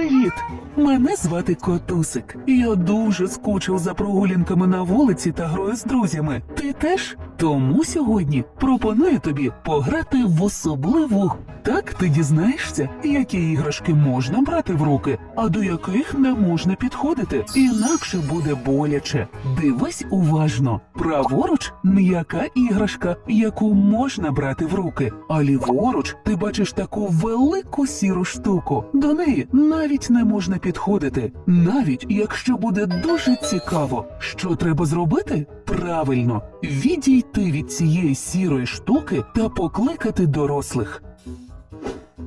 Привіт! Мене звати Котусик. Я дуже скучив за прогулянками на вулиці та грою з друзями. Ти теж? Тому сьогодні пропоную тобі пограти в особливу. Так ти дізнаєшся, які іграшки можна брати в руки, а до яких не можна підходити. Інакше буде боляче. Дивись уважно. Праворуч м'яка іграшка, яку можна брати в руки, а ліворуч ти бачиш таку велику сіру штуку. До неї навіть не можна підходити, навіть якщо буде дуже цікаво, що треба зробити? Правильно, відійти від цієї сірої штуки та покликати дорослих.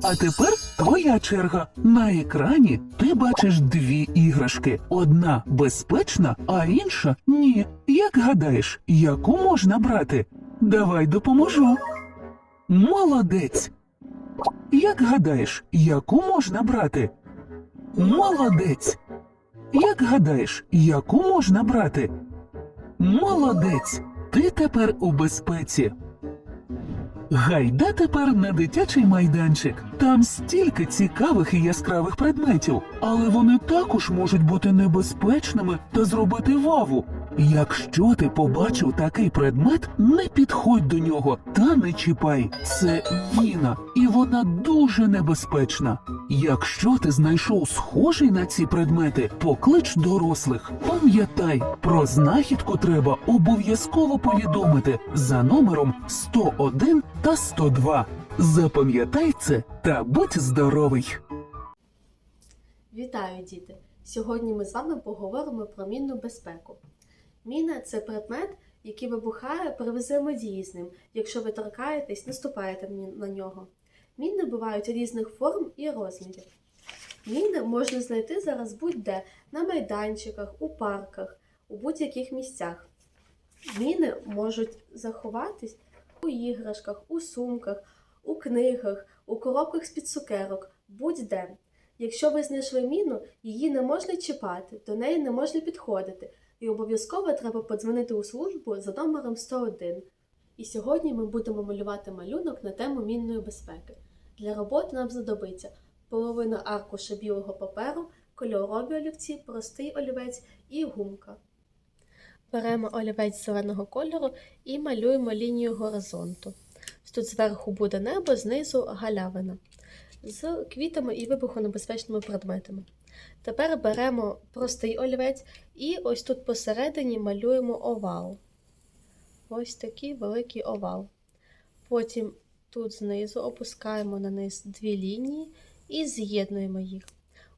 А тепер твоя черга. На екрані ти бачиш дві іграшки: одна безпечна, а інша ні. Як гадаєш, яку можна брати? Давай допоможу. Молодець. Як гадаєш, яку можна брати? Молодець. Як гадаєш, яку можна брати? Молодець. Ти тепер у безпеці. Гайда тепер на дитячий майданчик. Там стільки цікавих і яскравих предметів, але вони також можуть бути небезпечними та зробити ваву. Якщо ти побачив такий предмет, не підходь до нього та не чіпай. Це Віна, і вона дуже небезпечна. Якщо ти знайшов схожий на ці предмети, поклич дорослих. Пам'ятай, про знахідку треба обов'язково повідомити за номером 101 та 102. Запам'ятай це та будь здоровий! Вітаю, діти! Сьогодні ми з вами поговоримо про мінну безпеку. Міна це предмет, який вибухає при взаємодії з ним, якщо ви торкаєтесь, наступаєте на нього. Міни бувають різних форм і розмірів. Міни можна знайти зараз будь-де на майданчиках, у парках, у будь-яких місцях. Міни можуть заховатись у іграшках, у сумках, у книгах, у коробках з-під цукерок, будь-де. Якщо ви знайшли міну, її не можна чіпати, до неї не можна підходити, і обов'язково треба подзвонити у службу за номером 101. І сьогодні ми будемо малювати малюнок на тему мінної безпеки. Для роботи нам знадобиться половина аркуша білого паперу, кольорові олівці, простий олівець і гумка. Беремо олівець зеленого кольору і малюємо лінію горизонту. Тут зверху буде небо, знизу галявина з квітами і вибухонебезпечними предметами. Тепер беремо простий олівець і ось тут посередині малюємо овал. Ось такий великий овал. Потім тут знизу опускаємо на низ дві лінії і з'єднуємо їх.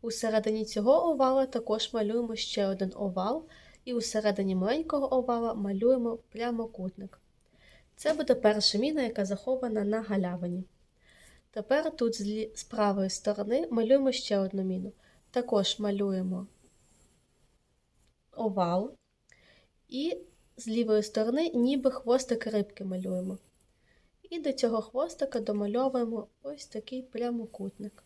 У середині цього овала також малюємо ще один овал, і у середині маленького овала малюємо прямокутник. Це буде перша міна, яка захована на галявині. Тепер тут з правої сторони малюємо ще одну міну. Також малюємо овал. І з лівої сторони ніби хвостик рибки малюємо. І до цього хвостика домальовуємо ось такий прямокутник.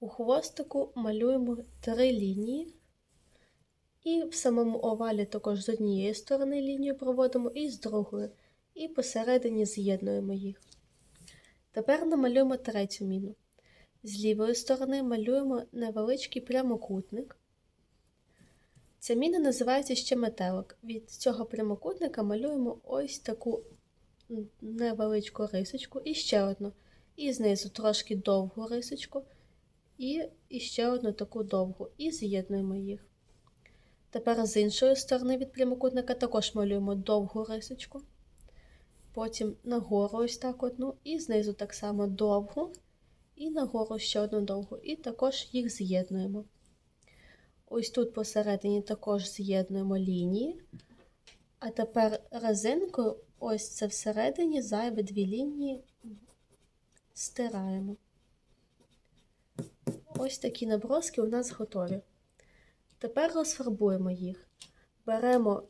У хвостику малюємо три лінії. І в самому овалі також з однієї сторони лінію проводимо і з другої. І посередині з'єднуємо їх. Тепер намалюємо третю міну. З лівої сторони малюємо невеличкий прямокутник. Ця міна називається ще метелик. Від цього прямокутника малюємо ось таку невеличку рисочку і ще одну. І знизу трошки довгу рисочку, і, ще одну таку довгу, і з'єднуємо їх. Тепер з іншої сторони від прямокутника також малюємо довгу рисочку. Потім нагору ось так одну, і знизу так само довгу, і нагору ще одну довгу, і також їх з'єднуємо. Ось тут посередині також з'єднуємо лінії. А тепер резинкою, ось це всередині зайві дві лінії стираємо. Ось такі наброски у нас готові. Тепер розфарбуємо їх. Беремо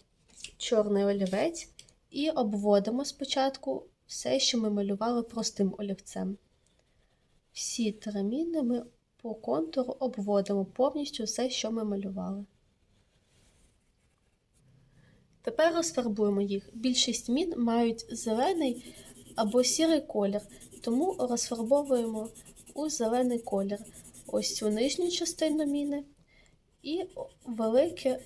чорний олівець і обводимо спочатку все, що ми малювали простим олівцем. Всі три міни ми по контуру обводимо повністю все, що ми малювали. Тепер розфарбуємо їх. Більшість мін мають зелений або сірий колір, тому розфарбовуємо у зелений колір. ось цю нижню частину міни і велике,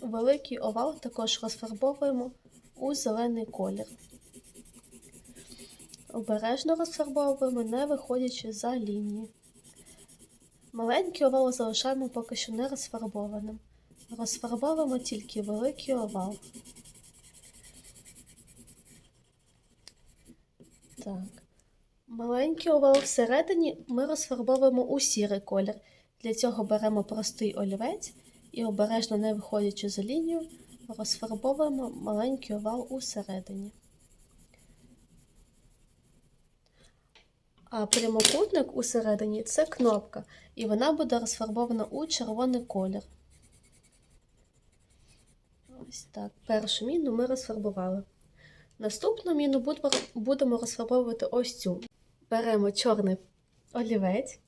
великий овал також розфарбовуємо у зелений колір. Обережно розфарбовуємо, не виходячи за лінії. Маленький овал залишаємо поки що не розфарбованим. Розфарбовуємо тільки великий овал. Так. Маленький овал всередині ми розфарбовуємо у сірий колір. Для цього беремо простий олівець і обережно не виходячи за лінію, розфарбовуємо маленький овал усередині. А прямокутник усередині це кнопка, і вона буде розфарбована у червоний колір. Ось так. Першу міну ми розфарбували. Наступну міну будемо- розфарбовувати ось цю. Беремо чорний олівець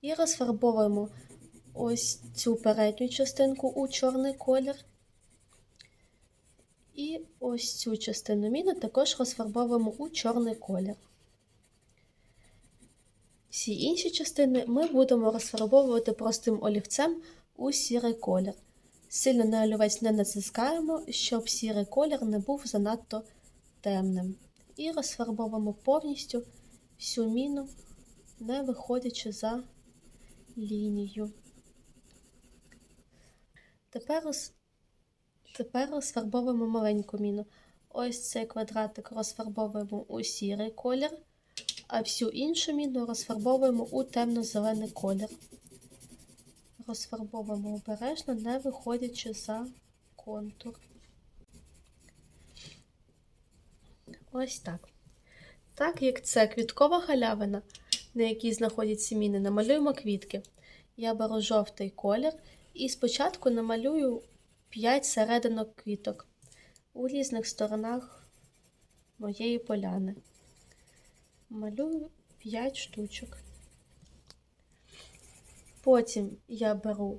і розфарбовуємо ось цю передню частинку у чорний колір. І ось цю частину міни також розфарбовуємо у чорний колір. Всі інші частини ми будемо розфарбовувати простим олівцем у сірий колір. Сильно на олівець не натискаємо, щоб сірий колір не був занадто темним. І розфарбовуємо повністю всю міну, не виходячи за лінію. Тепер, роз... Тепер розфарбовуємо маленьку міну. Ось цей квадратик розфарбовуємо у сірий колір, а всю іншу міну розфарбовуємо у темно-зелений колір. Розфарбовуємо обережно, не виходячи за контур. Ось так. Так як це квіткова галявина, на якій знаходяться міни, намалюємо квітки. Я беру жовтий колір і спочатку намалюю 5 серединок квіток у різних сторонах моєї поляни. Малюю 5 штучок. Потім я беру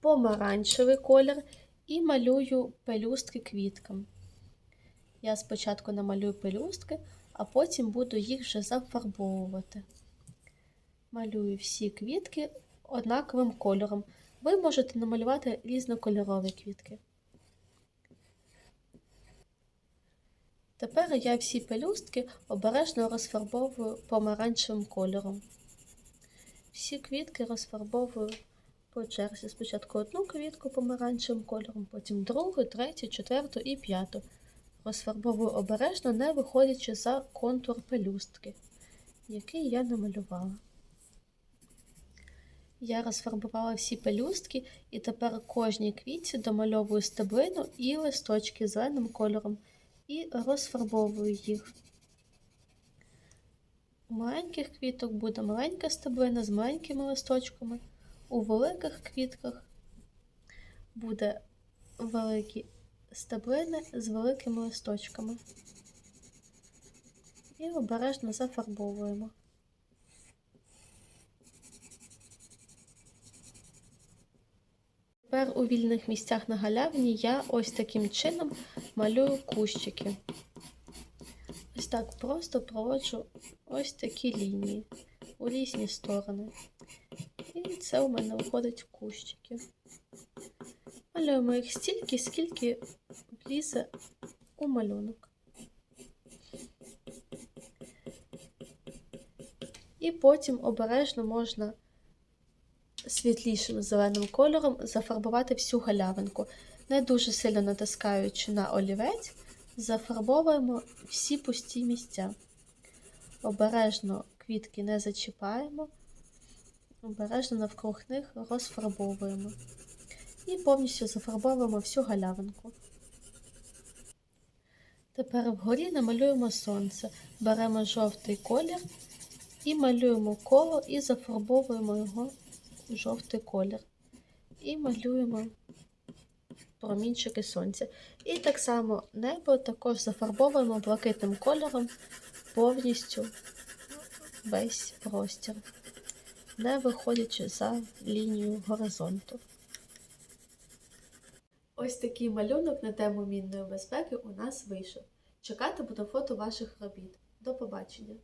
помаранчевий колір і малюю пелюстки квіткам. Я спочатку намалюю пелюстки, а потім буду їх вже зафарбовувати. Малюю всі квітки однаковим кольором. Ви можете намалювати різнокольорові квітки. Тепер я всі пелюстки обережно розфарбовую помаранчевим кольором. Всі квітки розфарбовую по черзі. Спочатку одну квітку помаранчевим кольором, потім другу, третю, четверту і п'яту. Розфарбовую обережно, не виходячи за контур пелюстки, який я намалювала. Я розфарбувала всі пелюстки і тепер кожній квітці домальовую стеблину і листочки зеленим кольором і розфарбовую їх. У маленьких квіток буде маленька стеблина з маленькими листочками. У великих квітках буде великі стеблини з великими листочками. І обережно зафарбовуємо. Тепер у вільних місцях на галявині я ось таким чином малюю кущики. Ось так просто проводжу ось такі лінії у різні сторони. І це у мене виходить кущики. Малюємо їх стільки, скільки влізе у малюнок. І потім обережно можна світлішим зеленим кольором зафарбувати всю галявинку. Не дуже сильно натискаючи на олівець, зафарбовуємо всі пусті місця. Обережно квітки не зачіпаємо, обережно навкруг них розфарбовуємо. І повністю зафарбовуємо всю галявинку. Тепер вгорі намалюємо сонце. Беремо жовтий колір і малюємо коло і зафарбовуємо його жовтий колір. І малюємо промінчики сонця. І так само небо також зафарбовуємо блакитним кольором повністю весь простір, не виходячи за лінію горизонту. Ось такий малюнок на тему мінної безпеки у нас вийшов. Чекати буду фото ваших робіт. До побачення!